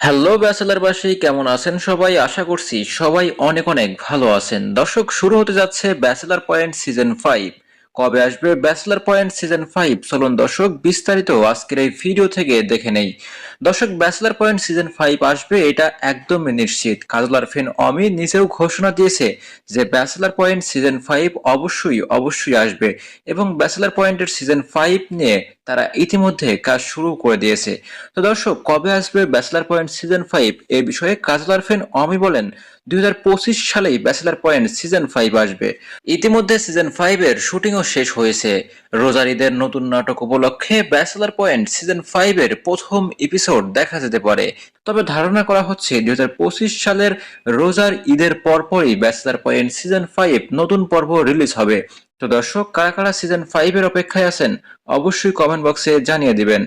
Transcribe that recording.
Hello ব্যাচেলারবাসী, কেমন আছেন সবাই? আশা করছি সবাই অনেক অনেক ভালো আছেন। দর্শক, শুরু হতে যাচ্ছে ব্যাচেলার পয়েন্ট সিজন ফাইভ। কবে আসবে ব্যাচেলার পয়েন্ট সিজন ফাইভ? চলুন দর্শক, বিস্তারিত আজকের এই ভিডিও থেকে দেখে নেই। দর্শক, ব্যাচেলার পয়েন্ট সিজন ফাইভ আসবে, এটা একদমই নিশ্চিত। কাজলার ফেন অমি নিজেও ঘোষণা দিয়েছে যে ব্যাচেলার পয়েন্ট সিজন ফাইভ অবশ্যই অবশ্যই আসবে এবং ব্যাচেলার পয়েন্টের সিজন ফাইভ নিয়ে তারা ইতিমধ্যে কাজ শুরু করে দিয়েছে। তো দর্শক, কবে আসবে ব্যাচেলার পয়েন্ট সিজন ফাইভ এ বিষয়ে কাজলার ফেন অমি বলেন, দুই সালেই ব্যাচেলার পয়েন্ট সিজন ফাইভ আসবে। ইতিমধ্যে সিজন ফাইভ এর শুটিংও শেষ হয়েছে। রোজারিদের নতুন নাটক উপলক্ষে ব্যাচেলার পয়েন্ট সিজন ফাইভ এর প্রথম এপিসোড দেখা যেতে পারে। তবে ধারণা করা হচ্ছে দুই হাজার পঁচিশ সালের রোজার ঈদের পরপরই ব্যাচেলার পয়েন্ট সিজন ফাইভ নতুন পর্ব রিলিজ হবে। তো দর্শক, কারা কারা সিজন ফাইভ এর অপেক্ষায় আছেন, অবশ্যই কমেন্ট বক্সে জানিয়ে দিবেন।